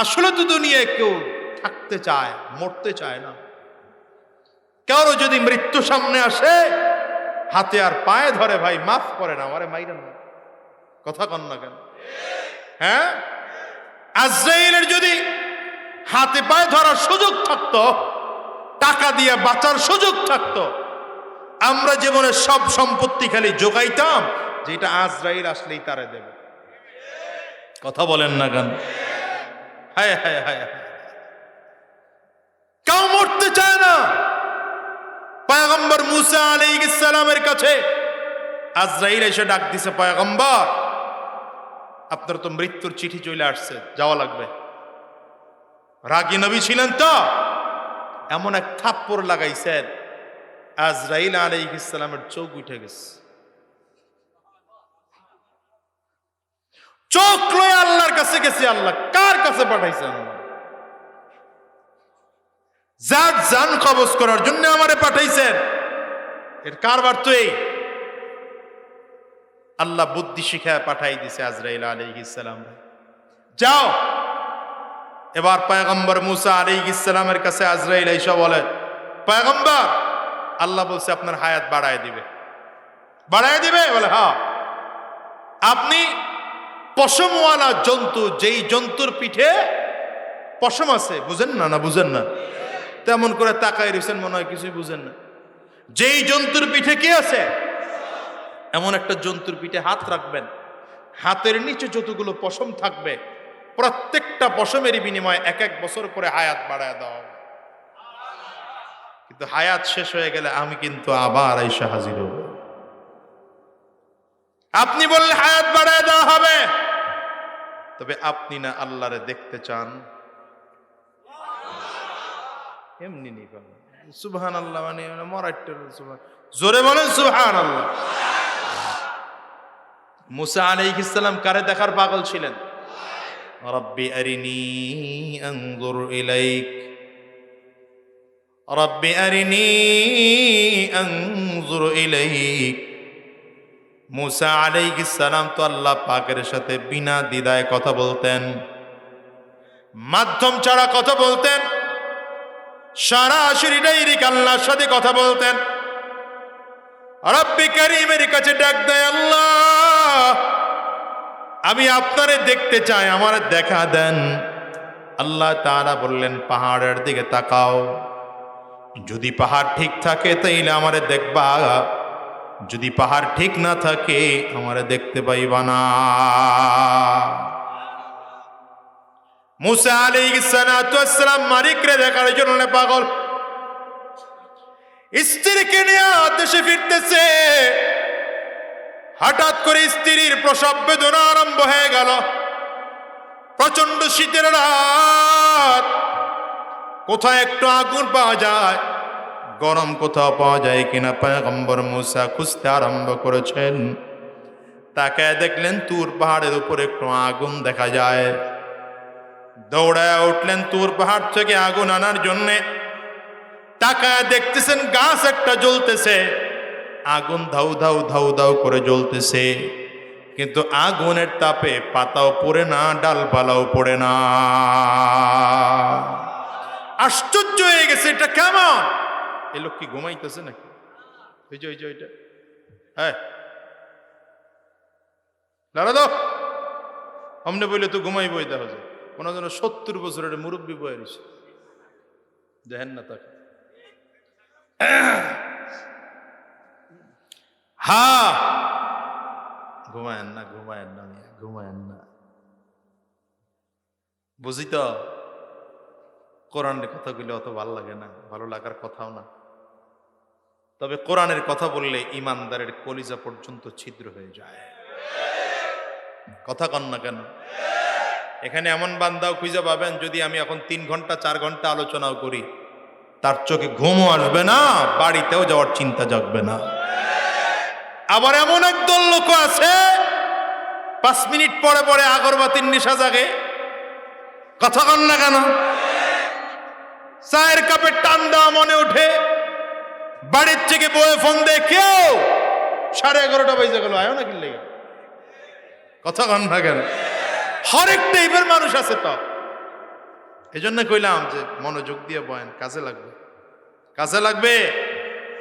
আসলে তো দুনিয়ায় কেউ থাকতে চায়, মরতে চায় না। কারও যদি মৃত্যু সামনে আসে, হাতে আর পায়ে ধরে, ভাই, মাফ করে না, আমারে মাইরেন না কথা কন না কেন? হ্যাঁ? আজরাইলের যদি হাতে পায়ে ধরার সুযোগ থাকতো, টাকা দিয়ে বাঁচার সুযোগ থাকতো, আমরা জীবনে সব সম্পত্তি খালি যোগাইতাম যেটা আজরাইল আসলেই তারে দেবে। কথা বলেন না কেন? হায় হায় হায়। কেউ মরতে চায় না। পয়গম্বর মুসা আলাইহিস সালামের কাছে আজরাইল এসে ডাক দিছে, পয়গম্বর, আপনার তো মৃত্যুর চিঠি চলে আসছে, যাওয়া লাগবে। রাগী নবী ছিলেন তো। এমন এক থাপ্পড় লাগাইছেন। আজরাইল আলাইহিস সালামের চোখ উঠে গেছে। চোখ লয়ে আল্লাহর কাছে গেছে আল্লাহ। কার কাছে পাঠাইছেন? যার জান কবজ করার জন্য আমারে পাঠাইছেন। এর কারবার তো এই। আল্লাহ বুদ্ধি শিখায় পাঠাই দিছে আজরাইল আলাইহিস সালাম যাও। এবার পয়গম্বর মুসা আলাইহিস সালামের কাছে আজরাইল এসে বলে, পয়গম্বর, আল্লাহ বলছে আপনার হায়াত বাড়ায় দিবে। বাড়ায় দিবে? বলে হ্যাঁ। আপনি পশমওয়ালা জন্তু, যেই জন্তুর পিঠে পশম আছে, বুঝেন না না বুঝেন না? তেমন করে তাকায় রয়েছেন মনে হয় কিছুই বুঝেন না। যেই জন্তুর পিঠে কি আছে? এমন একটা জন্তুর পিঠে হাত রাখবেন। হাতের নিচে যতগুলো পশম থাকবে, প্রত্যেকটা পশমের বিনিময়ে এক এক বছর করে হায়াত বাড়ায় দেওয়া। কিন্তু হায়াত শেষ হয়ে গেলে আমি কিন্তু আবার আইসা হাজির হব। আপনি বললে হায়াত বাড়ায় দেওয়া হবে। তবে আপনি না আল্লাহরে দেখতে চান। এমনি নেই সুবহান আল্লাহ মানে মরাইট জোরে বলেন সুবহান আল্লাহ মুসা আলাইহিস সালাম কারে দেখার পাগল ছিলেন? রব্বি আরিনি আনজুর ইলাইক। রব্বি আরিনি আনজুর ইলাইক। মুসা আলাইহিস সালাম তো আল্লাহ পাকের সাথে বিনা দ্বিধায় কথা বলতেন। মাধ্যম ছাড়া কথা বলতেন। সরাসরি ডাইরিক আল্লাহর সাথে কথা বলতেন। রব্বি করিমের কাছে ডাক দেয়, আল্লাহ, আমি আপনারে দেখতে চাই, আমার দেখা দেন। আল্লাহ তাআলা বললেন, পাহাড়ের দিকে তাকাও। যদি পাহাড় ঠিক থাকে, তাইলে আমারে দেখবা। যদি পাহাড় ঠিক না থাকে, আমারে দেখতে পাইবা না। মুসা সালাতু ওয়াসসালাম মালিকরে দেখার জন্য পাগল। স্ত্রীকে নিয়ে দেশে ফিরতেছে। হঠাৎ করে স্ত্রীর প্রসব বেদনা আরম্ভ হয়ে গেল। প্রচণ্ড শীতের রাত। কোথায় একটু আগুন পাওয়া যায়? গরম কোথাও পাওয়া যায় কিনা পয়গম্বর মুসা খুঁজতে আরম্ভ করেছেন। তাকে দেখলেন তুর পাহাড়ের উপর একটু আগুন দেখা যায়। দৌড়ায় উঠলেন তুর পাহাড় থেকে আগুন আনার জন্যে। তাকায় দেখতেছেন গাছ একটা জ্বলতেছে। আগুন ধাউ ধাউ ধাউ ধাউ করে জ্বলতেছে। কিন্তু আগুনের তাপে পাতাও পড়ে না, ডালপালাও পড়ে না। আশ্চর্য হয়ে গেছে, এটা কেমন? এ লোক কি ঘুমাইতেছে নাকি? ওই যে ওই যে ওইটা হ্যাঁ। দাঁড়া দাও। বললে তো ঘুমাই বই দেখা সত্তর বছরের মুরব্বী দেখেন না তাকে। হা! ঘুমায়েন না ঘুমায়েন না ঘুমায়েন না। কোরআনের কথাগুলো অত ভালো লাগে না, ভালো লাগার কথাও না। তবে কোরআনের কথা বললে ইমানদারের কলিজা পর্যন্ত ছিদ্র হয়ে যায়। কথা কন না কেন? এখানে এমন বান্দাও খুঁজে পাবেন, যদি আমি এখন তিন ঘণ্টা, চার ঘণ্টা আলোচনাও করি, তার চোখে ঘুমও আসবে না, বাড়িতেও যাওয়ার চিন্তা জাগবে না। আবার এমন একদল লোক আছে, পাঁচ মিনিট পরে পরে আগরবাতির নেশা জাগে। কথা কন না কেন? চায়ের কাপে টান দেওয়া মনে ওঠে। বাড়ির থেকে বয়ে ফোন দিয়ে, কেউ? সাড়ে এগারোটা বাজে গেল, আয়ো না কিনলে কথা কন না কেন? হরেক টাইপের মানুষ আছে তো। এই জন্য কইলাম যে মনোযোগ দিয়ে বয়েন, কাজে লাগবে। কাজে লাগবে?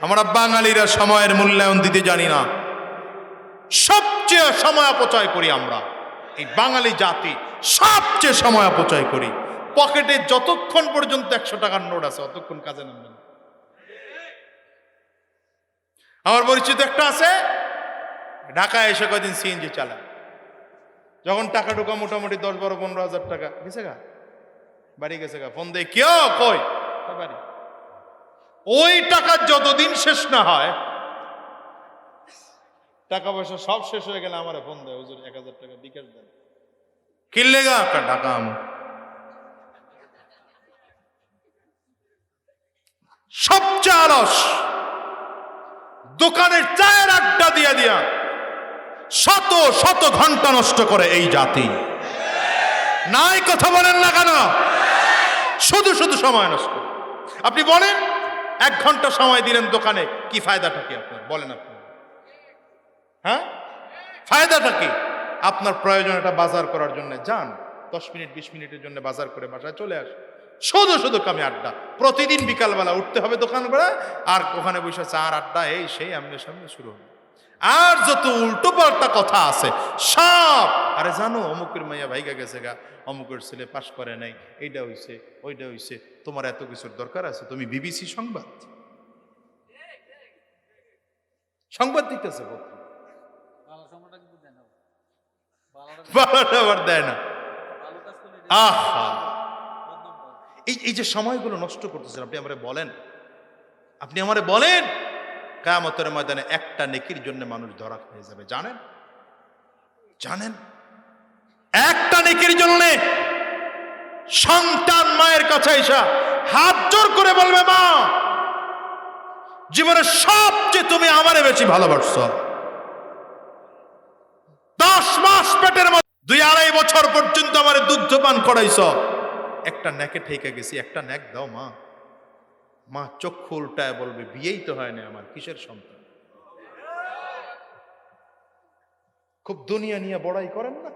আমরা বাঙালিরা সময়ের মূল্যায়ন দিতে জানি না। সবচেয়ে সময় অপচয় করি আমরা। এই বাঙালি জাতি সবচেয়ে সময় অপচয় করি। পকেটে যতক্ষণ পর্যন্ত একশো টাকার নোট আছে, অতক্ষণ কাজে নামবে না। আমার পরিচিত একটা আছে। ঢাকায় এসে কদিন সিএনজি চালা যখন টাকা ঢুকা মোটামুটি দশ বারো পনেরো হাজার টাকা। গেছে গা? বাড়ি গেছে গা। ফোন দেয় কেউ কই? ওই টাকা যতদিন শেষ না হয়, টাকা পয়সা সব শেষ হয়ে গেলে আমার ফোন দেয়, হুজুর, এক হাজার টাকা বিকাশ দেন। কিনলে গা? একটা টাকা আমার সবচেয়ে আলস। দোকানের চায়ের আড্ডা দিয়া দিয়া শত শত ঘণ্টা নষ্ট করে এই জাতি। নাই কথা বলেন না কেন? শুধু শুধু সময় নষ্ট। আপনি বলেন, এক ঘণ্টা সময় দিলেন দোকানে, কি ফায়দাটা কি আপনার? বলেন আপনি। হ্যাঁ? ফায়দাটা কি? আপনার প্রয়োজন এটা বাজার করার জন্য। যান, দশ মিনিট, বিশ মিনিটের জন্য বাজার করে বাসায় চলে আসে শুধু শুধু, কামে আড্ডা। প্রতিদিন বিকালবেলা উঠতে হবে দোকান বেলা আর ওখানে বসে চার আড্ডা, এই সেই, আমনে সামনে শুরু হবে। আর যত উল্টো পাল্টা কথা আছে, সব, আরে জানো, অমুকের মাইয়া ভাইগা গেছে গা, অমুকের ছেলে পাশ করে নাই এইটা হইছে ওইটা হইছে, তোমার এত কিছুর দরকার আছে, তুমি বিবিসি সংবাদ। সংবাদ দিতেছে আবার দেয় না। আহা। করে এই এই যে সময়গুলো নষ্ট করতেছেন, আপনি আমারে বলেন। আপনি আমারে বলেন, কায়ামতের ময়দানে একটা নেকির জন্য মানুষ ধরা হয়ে যাবে, জানেন? জানেন? একটা নেকির জন্য সন্তান মায়ের কাছে এসা হাত জোর করে বলবে, মা, জীবনে সবচেয়ে তুমি আমারে বেশি ভালোবাসছো। দশ মাস পেটের মধ্যে, দুই আড়াই বছর পর্যন্ত আমার দুগ্ধ পান করাইছ। একটা ন্যাকে ঠেকে গেছি, একটা ন্যাক দাও মা। মা চক্ষু উল্টায় বলবে, বিয়েই তো হয় না আমার, কিসের সন্তান? খুব দুনিয়া নিয়ে বড়াই করেন না?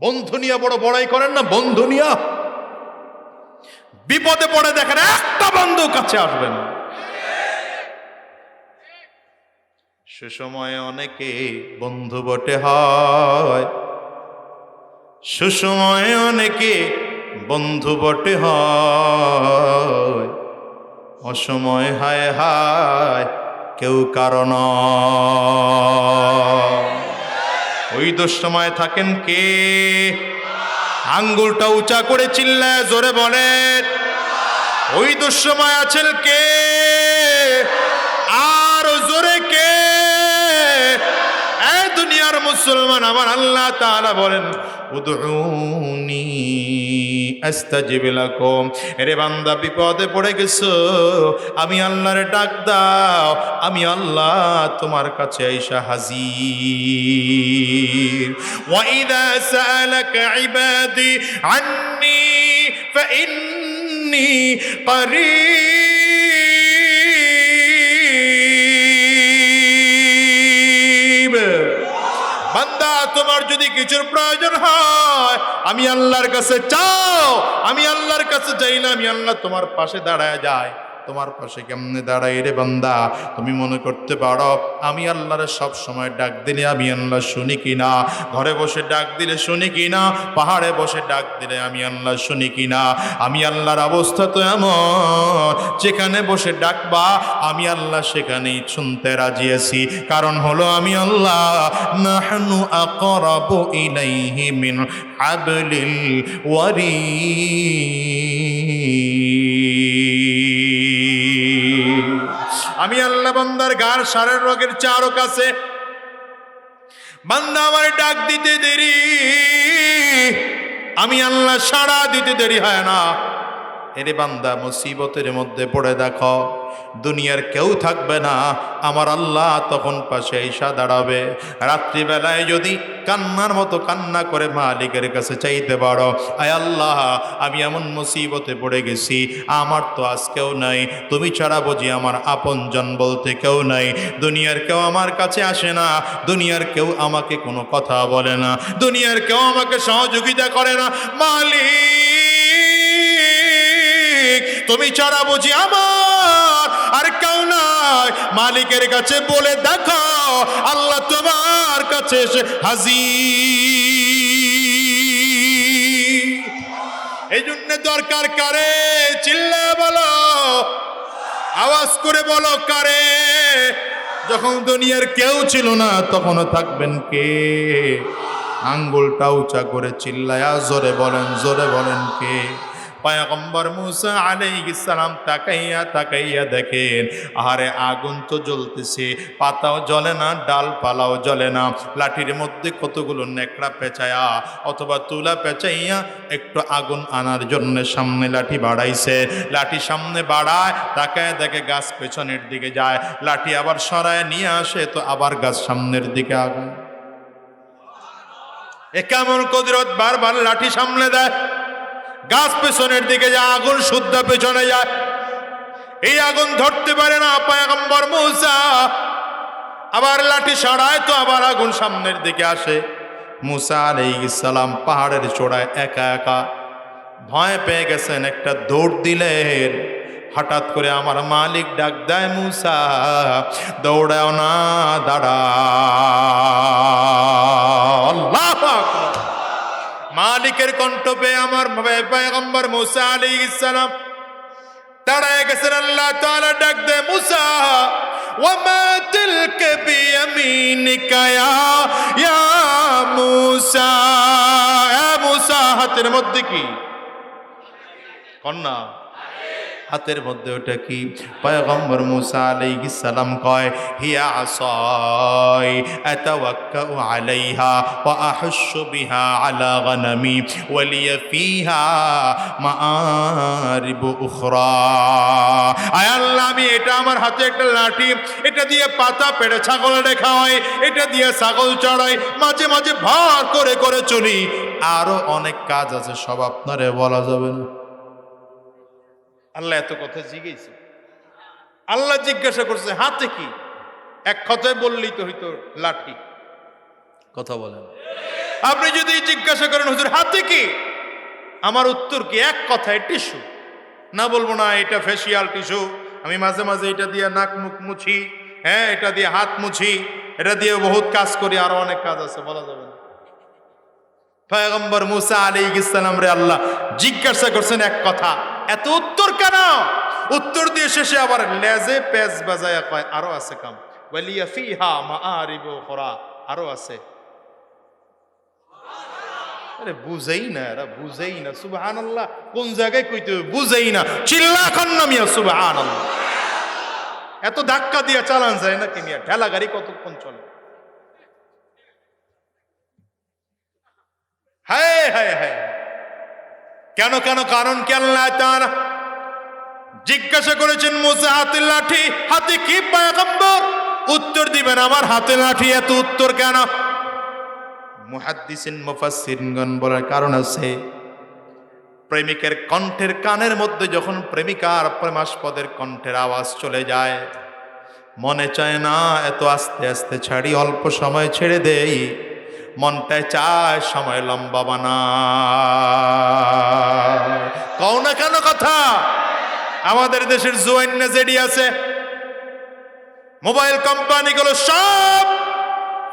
বন্ধু নিয়ে বড় বড়াই করেন না, বন্ধু নিয়ে? বিপদে পড়ে দেখেন একটা বন্ধু কাছে আসবে না। সে সময় অনেকে বন্ধু বটে হয়। সুসময় অনেকে বন্ধু বটে হয়। অসময় হায় হায়, কেউ কারণ ওই দুঃসময় থাকেন কে? আঙ্গুলটা উঁচা করে চিল্লায় জোরে বলেন, ওই দুঃসময় আছেন কে? আর জোরে কে? এ দুনিয়ার মুসলমান আমার আল্লাহ তাআলা বলেন, উদউনি বান্দা, বিপদে পড়ে গেছো। আমি আল্লাহরে ডাক দাও। আমি আল্লাহ তোমার কাছে আইসা হাজির। ওয়াইদা আন্নি বান্দা, তোমার যদি কিছুর প্রয়োজন হয় আমি আল্লাহর কাছে চাও, আমি আল্লাহর কাছে যাই না আমি আল্লাহ তোমার পাশে দাঁড়ায় যায় তোমার পাশে কেমনে দাঁড়াই রে বান্দা? তুমি মনে করতে পারো, আমি আল্লাহর সব সময় ডাক দিলে আমি আল্লাহ শুনি কিনা? ঘরে বসে ডাক দিলে শুনি কিনা? পাহাড়ে বসে ডাক দিলে আমি আল্লাহ শুনি কিনা? আমি আল্লাহর অবস্থা তো এমন, যেখানে বসে ডাকবা, আমি আল্লাহ সেখানেই শুনতে রাজি আছি। কারণ হলো আমি আল্লাহ, নাহনু আকরাবু ইলাইহি মিন হাবলিল ওয়ারিদ আমি আল্লাহ বন্দার গার সারের রোগের চারও কাছে বান্দা আমার ডাক দিতে দেরি। আমি আল্লাহ সাড়া দিতে দেরি হয় না। এরে বান্দা, মুসিবতের মধ্যে পড়ে দেখো। দুনিয়ার কেউ থাকবে না। আমার আল্লাহ তখন পাশে ঈশা দাঁড়াবে। রাত্রিবেলায় যদি কান্নার মতো কান্না করে মালিকের কাছে চাইতে পারো, আয় আল্লাহ, আমি এমন মুসিবতে পড়ে গেছি, আমার তো আজকেও নাই। তুমি ছাড়া বুঝি আমার আপনজন বলতে কেউ নাই। দুনিয়ার কেউ আমার কাছে আসে না। দুনিয়ার কেউ আমাকে কোনো কথা বলে না। দুনিয়ার কেউ আমাকে সহযোগিতা করে না। মালিক তুমি ছাড়া বুঝি আমার আর কেউ নাই। মালিকের কাছে বলে দেখো আল্লাহ তোমার কাছে এসে এই জন্য দরকার কারে? চিল্লা বলো। আওয়াজ করে বলো কারে? যখন দুনিয়ার কেউ ছিল না, তখনও থাকবেন কে? আঙ্গুলটা উঁচা করে চিল্লায়া জোরে বলেন জোরে বলেন কে? পয়গম্বর মুসা আলাইহিস সালাম তাকাইয়া তাকাইয়া দেখেন আরে আগুন তো জ্বলতেছে, পাতাও জ্বলে না, ডালপালাও জ্বলে না, লাঠির মধ্যে কতগুলো নেকড়া পেঁচায়া অথবা তুলা পেঁচাইয়া একটু আগুন আনার জন্য সামনে লাঠি বাড়াইছে। লাঠি সামনে বাড়ায়, তাকায় দেখে গাছ পেছনের দিকে যায়, লাঠি আবার সরায় নিয়ে আসে, তো আবার গাছ সামনের দিকে আগুন। এ কেমন কদরত, বারবার লাঠি সামনে দেয়। গাছ পেছনের দিকে যায়, আগুন শুদ্ধ পেছনে যায়। এই আগুন ধরতে পারে না পায়গম্বর মূসা। আবার লাঠি সারায় তো আবার আগুন সামনের দিকে আসে। মুসা সালাম পাহাড়ের চূড়ায় একা একা ভয় পেয়ে গেছেন, একটা দৌড় দিলেন। হঠাৎ করে আমার মালিক ডাক দেয়, মুসা, দৌড়াও না দাঁড়া আল্লাহ। মালিকের কণ্ঠ পেয়ে আমার পয়গম্বর মুসা আলী ইসালাম দাঁড়ায় গেছেন, আল্লাহ তাআলা ডাক দে মুসা ওয়ামা তিলকে বিয়ামিনিকা ইয়া মুসা মুসা, হাতের মধ্যে কি? কন্যা হাতের মধ্যে ওটা কি? পয়গম্বর মুসা আলাইহিস সালাম কয়, হিয়া আসাই, আতাওয়াক্কাউ আলাইহা ওয়া আহুশু বিহা আলা গনামি ওয়া লিয়া ফিহা মাআরিব উখরা। আয় আল্লাহ, আমি এটা আমার হাতে একটা লাঠি, এটা দিয়ে পাতা পেড়ে ছাগলে খাওয়াই, এটা দিয়ে ছাগল চড়াই, মাঝে মাঝে ভার করে করে চলি। আরও অনেক কাজ আছে, সব আপনারে বলা যাবে না। আল্লাহ এত কথা জিজ্ঞেস। আল্লাহ জিজ্ঞাসা করছে হাতে কি? এক কথায় বললেই তো হইতো লাঠি। কথা বলেন। আপনি যদি জিজ্ঞাসা করেন হুজুর হাতে কি? আমার উত্তর কি? এক কথায় টিস্যু। না বলব না এটা ফেসিয়াল টিস্যু আমি মাঝে মাঝে এটা দিয়ে নাক মুখ মুছি হ্যাঁ এটা দিয়ে হাত মুছি এটা দিয়ে বহুত কাজ করি আরও অনেক কাজ আছে বলা যাবে না। পয়গম্বর মুসা আলী ইসলাম রে আল্লাহ জিজ্ঞাসা করছেন এক কথা এত উত্তর কেন? উত্তর দিয়ে শেষে আবার লেজে পেজ বাজায়া কয়, আরও আছে কাম। ওয়ালিয়া ফিহা মাআরিব উখরা, আরও আছে। আরে বুঝেই না, এরা বুঝেই না। সুবহানাল্লাহ, কোন জায়গায় কইতে বুঝেই না। চিল্লা কন্না মিয়া, সুবহানাল্লাহ। এত ধাক্কা দিয়ে চালান যায় না কি মিয়া? ঠেলা গাড়ি কতক্ষণ চলে? হায় হায় হায়। কেন কেন? কারণ কি আল্লাহ তাআলা জিজ্ঞাসা করেছেন মুসা, হাতের লাঠি, হাতে কি পায়গম্বর? উত্তর দিবেন, আমার হাতে লাঠি এত উত্তর কেন? মুহাদ্দিসিন মুফাসসিরগণ বলার কারণ আছে, প্রেমিকের কণ্ঠের কানের মধ্যে যখন প্রেমিকার প্রেমাস্পদের কণ্ঠের আওয়াজ চলে যায়, মনে চায়, না, এত আস্তে আস্তে ছাড়ি, অল্প সময় ছেড়ে দেই। মনটায় চায় সময় লম্বা বানা কও না কেন কথা? আমাদের দেশের জুয়াইন জেডি আছে। মোবাইল কোম্পানিগুলো সব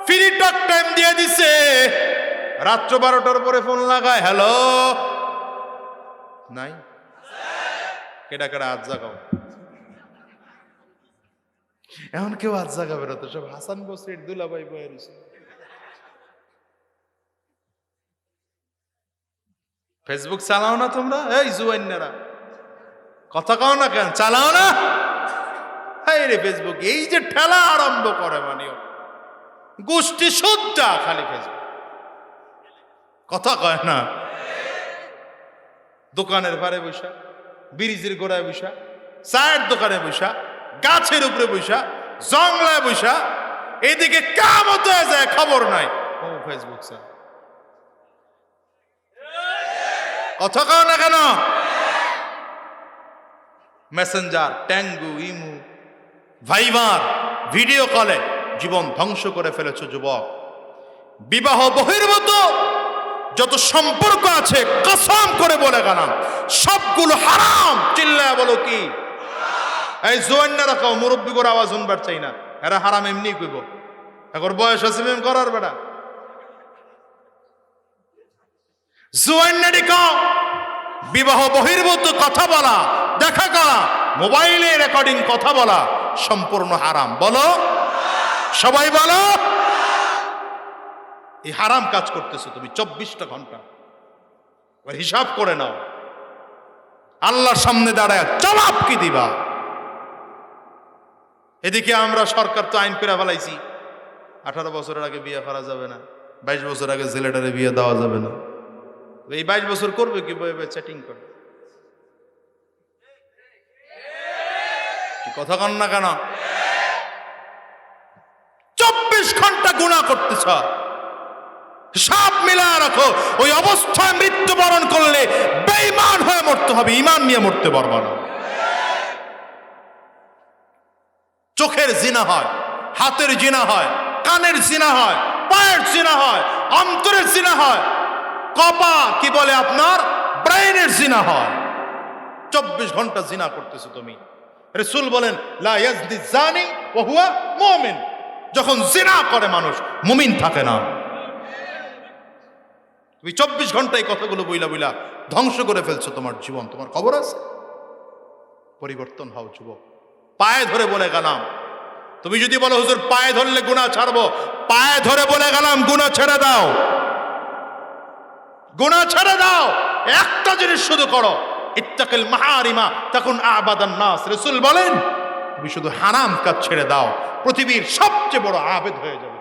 ফ্রি টক টাইম দিয়ে দিছে। রাত্র বারোটার পরে ফোন লাগায়, হ্যালো? নাই? কেডা কেডা আজ জাগাও। এমন কেউ আজ জাগাবে না তো, সব হাসান বসরির দুলাভাই বয়ে ফেসবুক চালাও না তোমরা? এই জুয়ান্নারা কথা কও না কেন? চালাও না? হাই রে ফেসবুক এই যে ঠেলা আরম্ভ করে মানিও গোষ্ঠী সজ্জা খালি ফেসবুক কথা কয় না? দোকানের পারে বৈশা ব্রিজের গোড়ায় বৈশা চায়ের দোকানে বৈশা গাছের উপরে বৈশা জংলায় বৈশা এদিকে কামত হয়ে যায়, খবর নাই। ও ফেসবুক স্যার কথা না কেন? মেসেঞ্জার ট্যাঙ্গু ইমু ভাইবার ভিডিও কলে জীবন ধ্বংস করে ফেলেছ যুবক। বিবাহ বহির্ভূত যত সম্পর্ক আছে, কসম করে বলে গেলাম, সবগুলো হারাম। চিল্লায় বলো কি? এই জোয়ান্না রাখাও মুরব্বী করে আওয়াজ শুনবার চাই না। এরা হারাম এমনি কইব। এখন বয়স আছে করার বেটা জোয়ান্নারি বিবাহ বহির্ভূত কথা বলা, দেখা করা, মোবাইলে রেকর্ডিং কথা বলা সম্পূর্ণ হারাম। বলো? সবাই বলো? এই হারাম কাজ করতেছো তুমি চব্বিশটা ঘণ্টা। এবার হিসাব করে নাও। আল্লাহর সামনে দাঁড়ায়, জবাব কি দিবা? এদিকে আমরা সরকার তো আইন করে ফেলাইছি। আঠারো বছরের আগে বিয়ে করা যাবে না, বাইশ বছর আগে ছেলেটারে বিয়ে দেওয়া যাবে না। এই বাইশ বছর করবে কি বই চ্যাটিং করে? কথা কন না কেন? চব্বিশ ঘণ্টা গুণা করতেছ। সব মিলা রাখো। ওই অবস্থায় মৃত্যুবরণ করলে বেঈমান হয়ে মরতে হবে ইমান নিয়ে মরতে পারবা না। চোখের জিনা হয়, হাতের জিনা হয়, কানের জিনা হয়, পায়ের জিনা হয়, অন্তরের জিনা হয় কপা, কি বলে আপনার? ব্রেইনের জিনা হয়। চব্বিশ ঘণ্টা জিনা করতেছো তুমি। রসুল বলেন, লা ইয়াজদি জানি মুমিন। যখন জিনা করে মানুষ, মুমিন থাকে না। তুমি চব্বিশ ঘণ্টা এই কথাগুলো বইলা বইলা ধ্বংস করে ফেলছো তোমার জীবন। তোমার খবর আছে? পরিবর্তন হও যুবক। পায়ে ধরে বলে গেলাম। তুমি যদি বলো, হুজুর, পায়ে ধরলে গুণা ছাড়বো। পায়ে ধরে বলে গেলাম গুণা ছেড়ে দাও। গুণা ছেড়ে দাও। একটা জিনিস শুধু করো। ইত্তাকিল মাহারিমা তখন আবাদান নাস। রসুল বলেন, তুমি শুধু হারাম কাজ ছেড়ে দাও। পৃথিবীর সবচেয়ে বড় আবেদ হয়ে যাবে